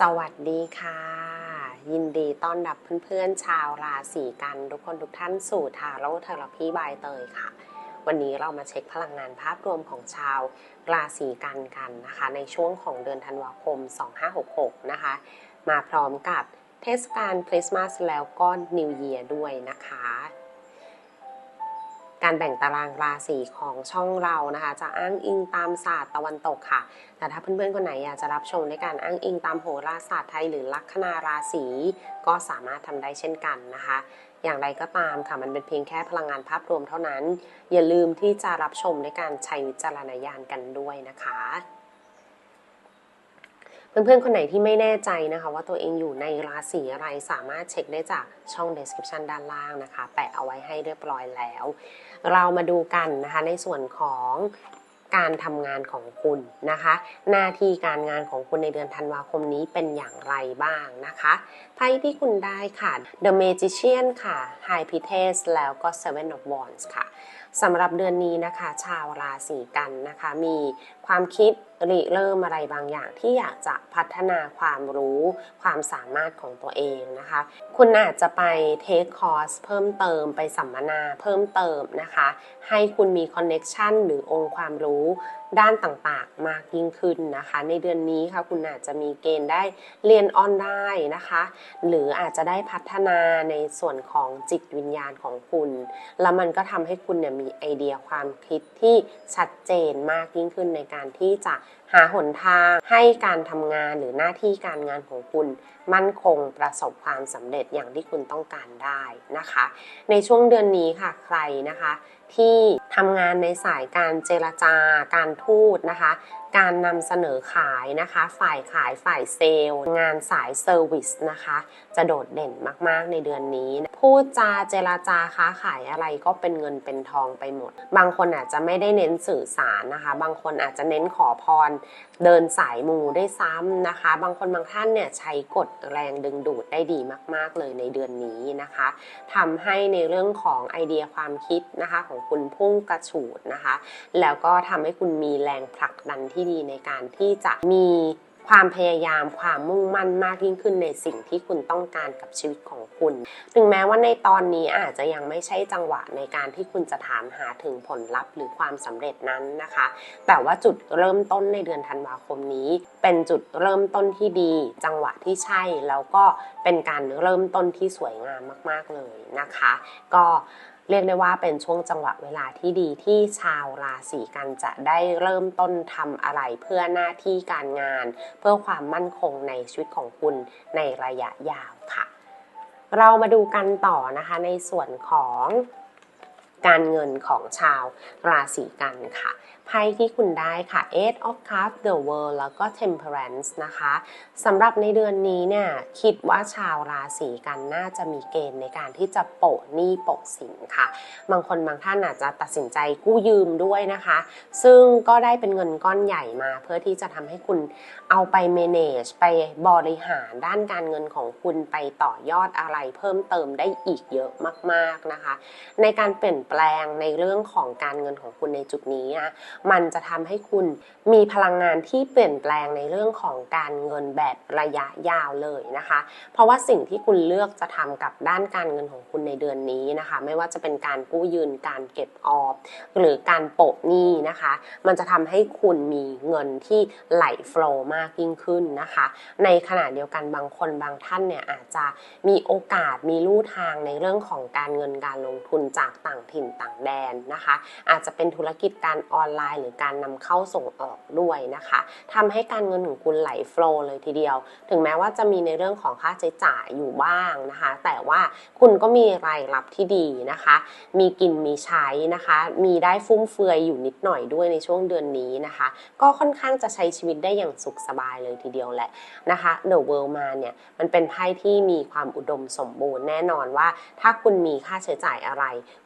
สวัสดีค่ะ ยินดีต้อนรับเพื่อนๆ ชาวราศีกันทุกคนทุกท่านสู่ทาโร่เทอราพีบายเตยค่ะ วันนี้เรามาเช็คพลังงานภาพรวมของชาวราศีกันกันนะคะ ในช่วงของเดือนธันวาคม 2566 นะคะ มาพร้อมกับเทศกาลคริสต์มาสแล้วก็นิวเยียร์ด้วยนะคะ การแบ่งตารางราศีของช่องเรานะคะ จะอ้างอิงตามศาสตร์ตะวันตกค่ะ แต่ถ้าเพื่อนๆคนไหนอยากจะรับชมในการอ้างอิงตามโหราศาสตร์ไทยหรือลัคนาราศีก็สามารถทำได้เช่นกันนะคะ อย่างไรก็ตามค่ะมันเป็นเพียงแค่พลังงานภาพรวมเท่านั้น อย่าลืมที่จะรับชมในการใช้วิจารณญาณกันด้วยนะคะ เพื่อนๆ คนไหนที่ไม่แน่ใจนะคะ ว่าตัวเองอยู่ในราศีอะไรสามารถเช็คได้จากช่อง description ด้านล่างนะคะ แปะเอาไว้ให้เรียบร้อยแล้ว เรามาดูกันนะคะในส่วนของการทำงานของคุณนะคะ หน้าที่การงานของคุณในเดือนธันวาคมนี้เป็นอย่างไรบ้างนะคะไพ่ที่คุณได้ค่ะ The Magician ค่ะ High Priestess แล้วก็ Seven of Wands ค่ะ สำหรับเดือนนี้นะคะ ชาวราศีกันนะคะ มีความคิดริเริ่มอะไรบางอย่างที่อยากจะพัฒนาความรู้ความสามารถของตัวเองนะคะ คุณอาจจะไปเทคคอร์สเพิ่มเติมไปสัมมนาเพิ่มเติมนะคะ ให้คุณมีคอนเน็ชันหรือองค์ความรู้ ด้านต่างๆ มากยิ่งขึ้นนะคะ ในเดือนนี้ค่ะคุณอาจจะมีเกณฑ์ได้เรียนออนไลน์นะคะ หรืออาจจะได้พัฒนาในส่วนของจิตวิญญาณของคุณ แล้วมันก็ทำให้คุณเนี่ยมีไอเดียความคิดที่ชัดเจนมากยิ่งขึ้นในการที่จะหาหนทางให้การทำงานหรือหน้าที่การงานของคุณมั่นคงประสบความสำเร็จอย่างที่คุณต้องการได้นะคะ ในช่วงเดือนนี้ค่ะใครนะคะ ที่ทำงานในสายการเจรจาการทูตนะคะ การนำเสนอขายนะคะ ฝ่ายขายฝ่ายเซลล์ งานสายเซอร์วิสนะคะ จะโดดเด่นมากๆในเดือนนี้ พูดจาเจรจาค้าขายอะไรก็เป็นเงินเป็นทองไปหมด บางคนอาจจะไม่ได้เน้นสื่อสารนะคะ บางคนอาจจะเน้นขอพร เดินสายมูได้ซ้ำนะคะ บางคนบางท่านเนี่ยใช้กฎแรงดึงดูดได้ดีมาก ๆ เลยในเดือนนี้นะคะทำให้ในเรื่องของไอเดียความคิดนะคะ ของคุณพุ่งกระฉูดนะคะ แล้วก็ทำให้คุณมีแรงผลักดันที่ดีในการที่จะมีความพยายามความมุ่งมั่นมากยิ่งขึ้นในสิ่งที่คุณต้องการกับชีวิตของคุณ ถึงแม้ว่าในตอนนี้อาจจะยังไม่ใช่จังหวะในการที่คุณจะถามหาถึงผลลัพธ์หรือความสำเร็จนั้นนะคะ แต่ว่าจุดเริ่มต้นในเดือนธันวาคมนี้ เป็นจุดเริ่มต้นที่ดี จังหวะที่ใช่แล้วก็เป็นการเริ่มต้นที่สวยงามมาก ๆเลยนะคะ ก็ เรียกได้ว่าเป็นช่วงจังหวะเวลาที่ดีที่ชาวราศีกันจะได้เริ่มต้นทำอะไรเพื่อหน้าที่การงาน เพื่อความมั่นคงในชีวิตของคุณในระยะยาวค่ะ เรามาดูกันต่อนะคะในส่วนของการเงินของชาวราศีกันค่ะไพ่ที่คุณได้ค่ะ Eight of Cups The World แล้วก็ Temperance นะคะสำหรับในเดือนนี้เนี่ยคิดว่าชาวราศีกันน่าจะมีเกณฑ์ในการที่จะโปะหนี้โปะสินค่ะ บางคนบางท่านอาจจะตัดสินใจกู้ยืมด้วยนะคะ ซึ่งก็ได้เป็นเงินก้อนใหญ่มา เพื่อที่จะทำให้คุณเอาไป manage ไปบริหารด้านการเงินของคุณไปต่อยอดอะไรเพิ่มเติมได้อีกเยอะมาก ๆนะคะ ในการเปลี่ยนแปลงในเรื่องของการเงินของคุณในจุดนี้อะมันจะทำให้คุณมีพลังงานที่เปลี่ยนแปลงในเรื่องของการเงินแบบระยะยาวเลยนะคะ เพราะว่าสิ่งที่คุณเลือกจะทำกับด้านการเงินของคุณในเดือนนี้นะคะ ไม่ว่าจะเป็นการกู้ยืนการเก็บออมหรือการโปะหนี้นะคะ มันจะทำให้คุณมีเงินที่ไหลฟล์มากยิ่งขึ้นนะคะ ในขณะเดียวกันบางคนบางท่านเนี่ยอาจจะมีโอกาสมีลู่ทางในเรื่องของการเงินการลงทุนจากต่างถิ่นต่างแดนนะคะ อาจจะเป็นธุรกิจการออนไลน์หรือการนำเข้าส่งออกด้วยนะคะทำให้การเงินของคุณไหลฟล์เลยทีเดียว ถึงแม้ว่าจะมีในเรื่องของค่าใช้จ่ายอยู่บ้างนะคะ แต่ว่าคุณก็มีรายรับที่ดีนะคะ มีกินมีใช้นะคะ มีได้ฟุ่มเฟือยอยู่นิดหน่อยด้วยในช่วงเดือนนี้นะคะ ก็ค่อนข้างจะใช้ชีวิตได้อย่างสุขสบายเลยทีเดียวแหละนะคะ The World มาเนี่ยมันเป็นไพ่ที่มีความอุดมสมบูรณ์แน่นอนว่า ถ้าคุณมีค่าใช้จ่ายอะไร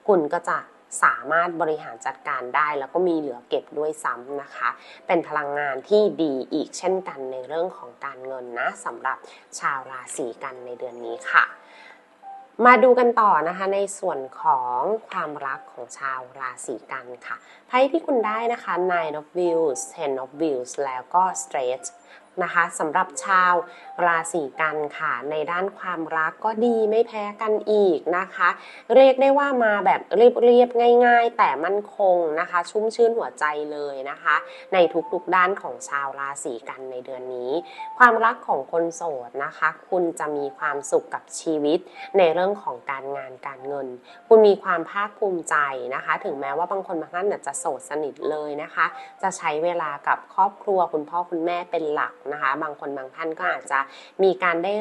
คุณก็จะ สามารถบริหารจัดการได้ แล้วก็มีเหลือเก็บด้วยซ้ำนะคะ เป็นพลังงานที่ดีอีกเช่นกันในเรื่องของการเงินนะสำหรับชาวราศีกันในเดือนนี้ค่ะมาดูกันต่อนะคะในส่วนของความรักของชาวราศีกันค่ะไพ่ที่คุณได้นะคะ Nine of Views Ten of Views แล้วก็ Straight นะคะสำหรับชาวราศีกันค่ะ ในด้านความรักก็ดีไม่แพ้กันอีกนะคะ เรียกได้ว่ามาแบบเรียบๆง่าย ๆ แต่มั่นคงนะคะ ชุ่มชื่นหัวใจเลยนะคะ ในทุกๆด้านของชาวราศีกันในเดือนนี้ ความรักของคนโสดนะคะ คุณจะมีความสุขกับชีวิต ในเรื่องของการงานการเงิน คุณมีความภาคภูมิใจนะคะ ถึงแม้ว่าบางคนบางท่านอาจจะโสดสนิทเลยนะคะ จะใช้เวลากับครอบครัวคุณพ่อคุณแม่เป็นหลักนะคะ บางคนบางท่านก็อาจจะมีการได้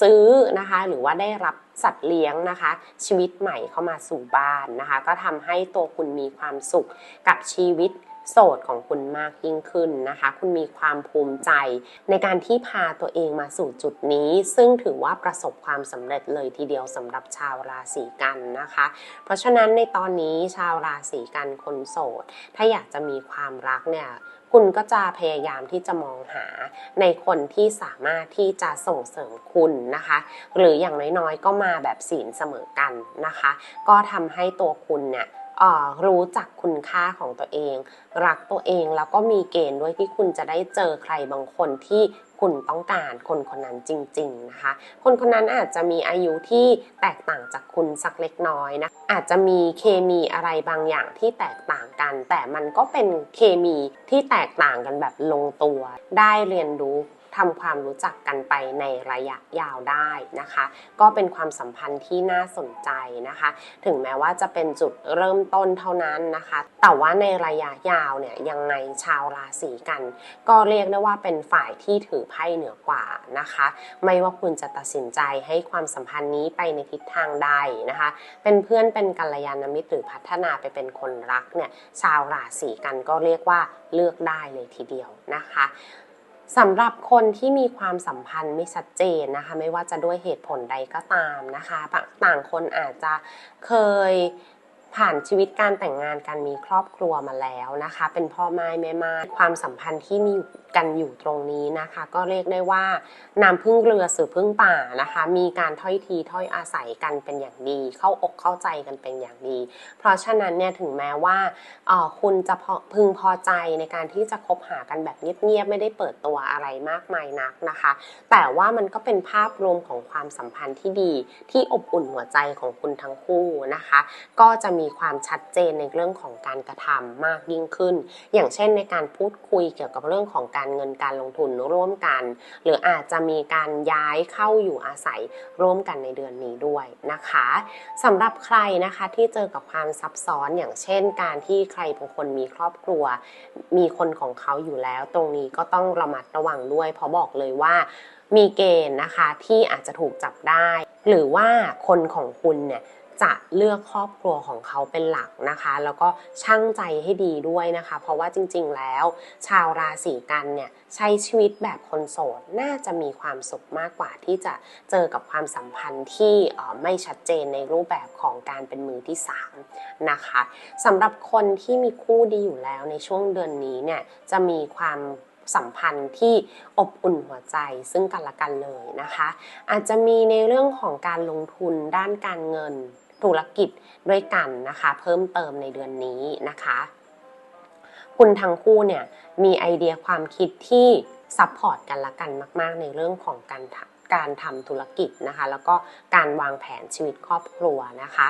ซื้อนะคะ หรือว่าได้รับสัตว์เลี้ยงนะคะ ชีวิตใหม่เข้ามาสู่บ้านนะคะ ก็ทำให้ตัวคุณมีความสุขกับชีวิตโสดของคุณมากยิ่งขึ้นนะคะ คุณมีความภูมิใจในการที่พาตัวเองมาสู่จุดนี้ ซึ่งถือว่าประสบความสำเร็จเลยทีเดียวสำหรับชาวราศีกันนะคะ เพราะฉะนั้นในตอนนี้ชาวราศีกันคนโสด ถ้าอยากจะมีความรักเนี่ย คุณก็จะพยายามที่จะมองหาในคนที่สามารถที่จะส่งเสริมคุณนะคะ หรืออย่างน้อยๆ ก็มาแบบศีลเสมอกันนะคะ ก็ทำให้ตัวคุณเนี่ย รู้จักคุณค่าของตัวเอง รักตัวเองแล้วก็มีเกณฑ์ด้วยที่คุณจะได้เจอใครบางคนที่คุณต้องการคนคนนั้นจริง ๆนะคะ คนคนนั้นอาจจะมีอายุที่แตกต่างจากคุณสักเล็กน้อยนะ อาจจะมีเคมีอะไรบางอย่างที่แตกต่างกัน แต่มันก็เป็นเคมีที่แตกต่างกันแบบลงตัว ได้เรียนรู้ ทำความรู้จักกันไปในระยะยาวได้นะคะ ก็เป็นความสัมพันธ์ที่น่าสนใจนะคะ ถึงแม้ว่าจะเป็นจุดเริ่มต้นเท่านั้นนะคะ แต่ว่าในระยะยาวเนี่ยยังไงชาวราศีกัน ก็เรียกได้ว่าเป็นฝ่ายที่ถือไพ่เหนือกว่านะคะ ไม่ว่าคุณจะตัดสินใจให้ความสัมพันธ์นี้ไปในทิศทางใดนะคะ เป็นเพื่อนเป็นกัลยาณมิตรหรือพัฒนาไปเป็นคนรักเนี่ยชาวราศีกันก็เรียกว่าเลือกได้เลยทีเดียวนะคะ สำหรับคนที่มีความสัมพันธ์ไม่ชัดเจนนะคะ ไม่ว่าจะด้วยเหตุผลใดก็ตามนะคะ ต่างคนอาจจะเคย ผ่านชีวิตการแต่งงานการมีครอบครัวมาแล้วนะคะ เป็นพ่อไม้แม่ไม้ความสัมพันธ์ที่มีกันอยู่ตรงนี้นะคะ ก็เรียกได้ว่าน้ำพึ่งเรือสือพึ่งป่านะคะ มีการถ้อยทีถ้อยอาศัยกันเป็นอย่างดี เข้าอกเข้าใจกันเป็นอย่างดี เพราะฉะนั้นเนี่ยถึงแม้ว่าออคุณจะพึงพอใจในการที่จะคบหากันแบบเงียบๆไม่ได้เปิดตัวอะไรมากมายนักนะคะ แต่ว่ามันก็เป็นภาพรวมของความสัมพันธ์ที่ดีที่อบอุ่นหัวใจของคุณทั้งคู่นะคะ ก็จะมีความชัดเจนในเรื่องของการกระทำมากยิ่งขึ้น อย่างเช่นในการพูดคุยเกี่ยวกับเรื่องของการเงินการลงทุนร่วมกัน หรืออาจจะมีการย้ายเข้าอยู่อาศัยร่วมกันในเดือนนี้ด้วยนะคะสำหรับใครนะคะที่เจอกับความซับซ้อนอย่างเช่น การที่ใครบางคนมีครอบครัว มีคนของเขาอยู่แล้ว ตรงนี้ก็ต้องระมัดระวังด้วย เพราะบอกเลยว่ามีเกณฑ์นะคะที่อาจจะถูกจับได้ หรือว่าคนของคุณเนี่ย จะเลือกครอบครัวของเขาเป็นหลักนะคะ แล้วก็ช่างใจให้ดีด้วยนะคะ เพราะว่าจริง ๆ แล้ว ชาวราศีกันเนี่ยใช้ชีวิตแบบคนโสดน่าจะมีความสุขมากกว่าที่จะเจอกับความสัมพันธ์ที่ไม่ชัดเจนในรูปแบบของการเป็นมือที่3นะคะสำหรับคนที่มีคู่ดีอยู่แล้วในช่วงเดือนนี้เนี่ยจะมีความสัมพันธ์ที่อบอุ่นหัวใจซึ่งกันและกันเลยนะคะ อาจจะมีในเรื่องของการลงทุนด้านการเงิน ธุรกิจด้วยกันนะคะ เพิ่มเติมในเดือนนี้นะคะ คุณทั้งคู่เนี่ยมีไอเดียความคิดที่ซัพพอร์ตกันละกันมาก ๆ ในเรื่องของการการทำธุรกิจนะคะ แล้วก็การวางแผนชีวิตครอบครัวนะคะ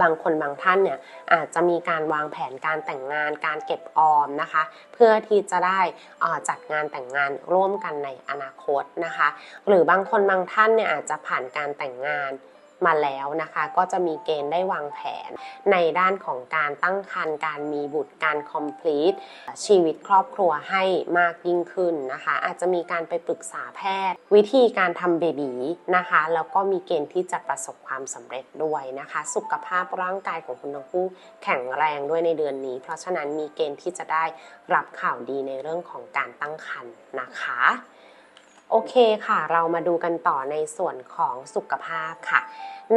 บางคนบางท่านเนี่ยอาจจะมีการวางแผนการแต่งงานการเก็บออมนะคะ เพื่อที่จะได้จัดงานแต่งงานร่วมกันในอนาคตนะคะ หรือบางคนบางท่านเนี่ยอาจจะผ่านการแต่งงาน มาแล้วนะคะ ก็จะมีเกณฑ์ได้วางแผน ในด้านของการตั้งครรภ์การมีบุตรการ complete ชีวิตครอบครัวให้มากยิ่งขึ้นนะคะ อาจจะมีการไปปรึกษาแพทย์ วิธีการทำเบบีนะคะแล้วก็มีเกณฑ์ที่จะประสบความสำเร็จด้วยนะคะ สุขภาพร่างกายของคุณทั้งคู่แข็งแรงด้วยในเดือนนี้ เพราะฉะนั้นมีเกณฑ์ที่จะได้รับข่าวดีในเรื่องของการตั้งครรภ์นะคะ โอเคค่ะ เรามาดูกันต่อในส่วนของสุขภาพค่ะ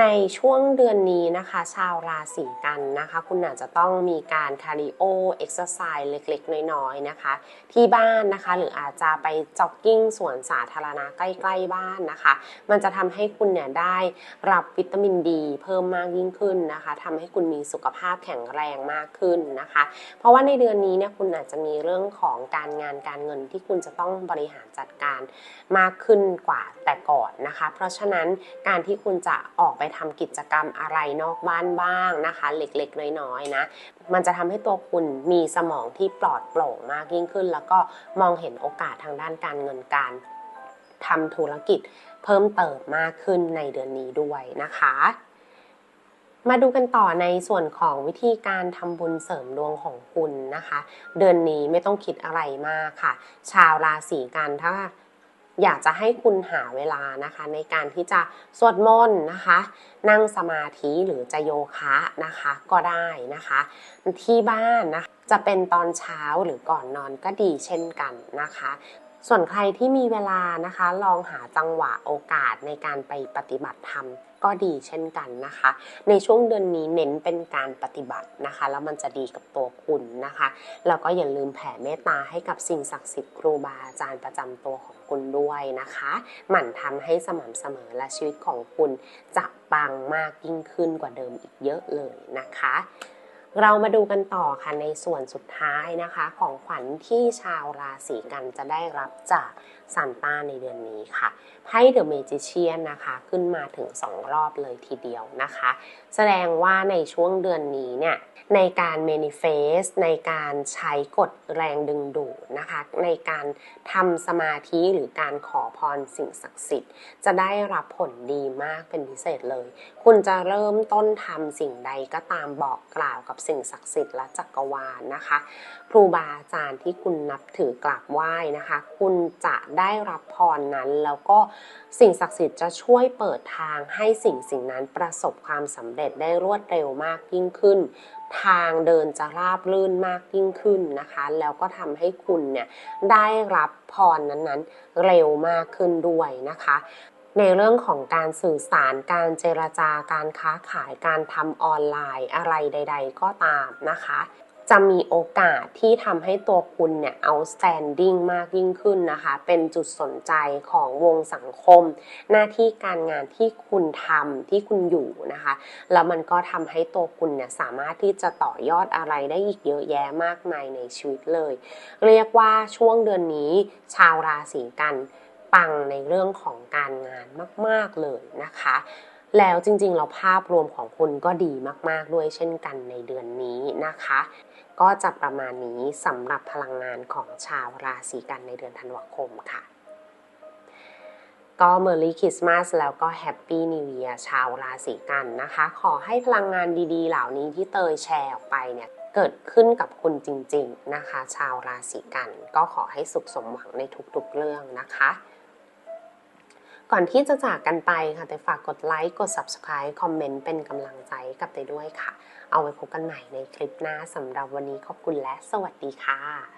ในช่วงเดือนนี้นะคะ ชาวราศีกันนะคะ คุณอาจจะต้องมีการคาร์ดิโอเอ็กซ์ไซส์เล็กๆ น้อยๆนะคะ ที่บ้านนะคะ หรืออาจจะไปจ็อกกิ้งสวนสาธารณะใกล้ๆบ้านนะคะ มันจะทำให้คุณเนี่ยได้รับวิตามินดีเพิ่มมากยิ่งขึ้นนะคะทำให้คุณมีสุขภาพแข็งแรงมากขึ้นนะคะ เพราะว่าในเดือนนี้เนี่ยคุณอาจจะมีเรื่องของการงานการเงินที่คุณจะต้องบริหารจัดการมากขึ้นกว่าแต่ก่อนนะคะ เพราะฉะนั้นการที่คุณจะออกไปทำกิจกรรมอะไรนอกบ้านบ้างนะคะ เล็กๆ น้อยๆนะมันจะทำให้ตัวคุณมีสมองที่ปลอดโปร่งมากยิ่งขึ้น แล้วก็มองเห็นโอกาสทางด้านการเงินการทำธุรกิจเพิ่มเติมมากขึ้นในเดือนนี้ด้วยนะคะ มาดูกันต่อในส่วนของวิธีการทำบุญเสริมดวงของคุณนะคะ เดือนนี้ไม่ต้องคิดอะไรมากค่ะ ชาวราศีกันถ้า อยากจะให้คุณหาเวลานะคะ ในการที่จะสวดมนต์นะคะ นั่งสมาธิหรือจะโยคะนะคะ ก็ได้นะคะ ที่บ้านนะคะจะเป็นตอนเช้าหรือก่อนนอนก็ดีเช่นกันนะคะ ส่วนใครที่มีเวลานะคะ ลองหาจังหวะโอกาสในการไปปฏิบัติธรรมก็ดีเช่นกันนะคะ ในช่วงเดือนนี้เน้นเป็นการปฏิบัตินะคะ แล้วมันจะดีกับตัวคุณนะคะ แล้วก็อย่าลืมแผ่เมตตาให้กับสิ่งศักดิ์สิทธิ์ครูบาอาจารย์ประจำตัวของคุณด้วยนะคะ หมั่นทำให้สม่ำเสมอและชีวิตของคุณจะปังมากยิ่งขึ้นกว่าเดิมอีกเยอะเลยนะคะ เรามาดูกันต่อค่ะในส่วนสุดท้ายนะคะ ของขวัญที่ชาวราศีกันจะได้รับจากซานต้าในเดือนนี้ค่ะไพ่เดอะเมจิเชียนนะคะ ขึ้นมาถึง 2 รอบเลยทีเดียวนะคะ แสดงว่าในช่วงเดือนนี้เนี่ยในการ manifest ในการใช้กฎแรงดึงดูดนะคะ ในการทำสมาธิหรือการขอพรสิ่งศักดิ์สิทธิ์ จะได้รับผลดีมากเป็นพิเศษเลย คุณจะเริ่มต้นทำสิ่งใดก็ตามบอกกล่าวกับสิ่งศักดิ์สิทธิ์และจักรวาลนะคะครูบาอาจารย์ที่คุณนับถือกราบไหว้นะคะ คุณจะได้รับพรนั้น แล้วก็สิ่งศักดิ์สิทธิ์จะช่วยเปิดทางให้สิ่งสิ่งนั้นประสบความสำเร็จได้รวดเร็วมากยิ่งขึ้น ทางเดินจะราบลื่นมากยิ่งขึ้นนะคะ แล้วก็ทำให้คุณเนี่ยได้รับพรนั้นๆ เร็วมากขึ้นด้วยนะคะ ในเรื่องของการสื่อสารการเจรจาการค้าขายการทำออนไลน์อะไรใด ๆ ก็ตามนะคะ จะมีโอกาสที่ทำให้ตัวคุณเนี่ย outstanding มากยิ่งขึ้นนะคะ เป็นจุดสนใจของวงสังคม หน้าที่การงานที่คุณทำที่คุณอยู่นะคะ แล้วมันก็ทำให้ตัวคุณเนี่ย สามารถที่จะต่อยอดอะไรได้อีกเยอะแยะมากมายในชีวิตเลย เรียกว่าช่วงเดือนนี้ชาวราศีกัน ปังในเรื่องของการงานมาก ๆเลยนะคะ แล้วจริงๆเราภาพรวมของคุณก็ดีมาก ๆ ด้วยเช่นกันในเดือนนี้นะคะ ก็จะประมาณนี้สำหรับพลังงานของชาวราศีกันในเดือนธันวาคมค่ะก็เมอร์รี่คริสต์มาสแล้วก็แฮปปี้นิว e ย r ชาวราศีกันนะคะ ขอให้พลังงานดีๆ เหล่านี้ที่เตยแชร์ออกไปเนี่ย เกิดขึ้นกับคุณจริงๆนะคะ ชาวราศีกัน ก็ขอให้สุขสมหวังในทุกๆเรื่องนะคะ ก่อนที่จะจากกันไปค่ะแต่ฝากกดไลค์กด Subscribe คอมเมนต์เป็นกำลังใจกับเตยด้วยค่ะ เอาไว้พบกันใหม่ในคลิปหน้าสำหรับวันนี้ขอบคุณและสวัสดีค่ะ